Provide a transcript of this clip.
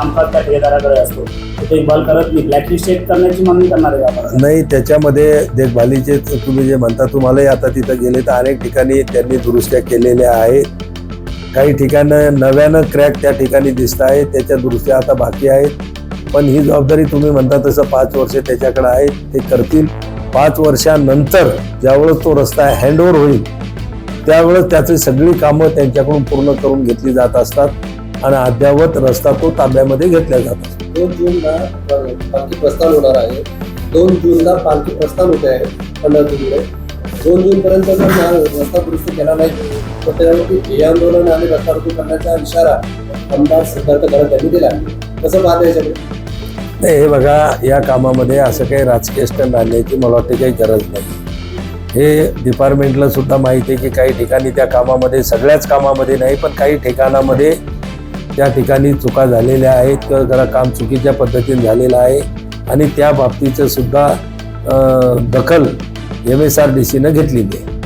कामकाज त्या ठेकेदाराकडे असतो. तो देखभाल करत नाही ब्लॅकलिस्टेड करण्याची मागणी करणार आहे आपण नाही त्याच्यामध्ये देखभालीचे तुम्ही जे म्हणता तुम्हालाही आता तिथं गेले तर अनेक ठिकाणी त्यांनी दुरुस्त्या केलेल्या आहेत. काही ठिकाणं नव्यानं क्रॅक त्या ठिकाणी दिसत आहे त्याच्या दुरुस्त्या आता बाकी आहेत. पण ही जबाबदारी तुम्ही म्हणता तसं पाच वर्ष त्याच्याकडे आहेत ते करतील. पाच वर्षानंतर ज्यावेळेस तो रस्ता हँडओव्हर होईल त्यावेळेस त्याची सगळी कामं त्यांच्याकडून पूर्ण करून घेतली जात असतात. आणि अद्यावत रस्ता तो ताब्यामध्ये घेतला जात. असतो दोन जूनला पालखी प्रस्थान होणार आहे. दोन जूनला पालखी प्रस्थान होते आहे पंढरपूरकडे दोन जून पर्यंत जर हा रस्ता दुरुस्त केला नाही तर त्याच्यावरती हे आंदोलन आणि रस्ता रोको करण्याचा इशारा आमदार सिद्धार्थ गडद यांनी दिला कसं पाहता याच्याकडे नाही हे बघा या कामामध्ये असं काही राजकीय स्टंट आणण्याची मला वाटते काही गरज नाही. हे डिपार्टमेंटला सुद्धा माहिती आहे की काही ठिकाणी त्या कामामध्ये सगळ्याच कामामध्ये नाही पण काही ठिकाणामध्ये त्या ठिकाणी चुका झालेल्या आहेत किंवा जरा काम चुकीच्या पद्धतीने झालेलं आहे. आणि त्या बाबतीचं सुद्धा दखल एम एस आर डी सीनं घेतलेली आहे.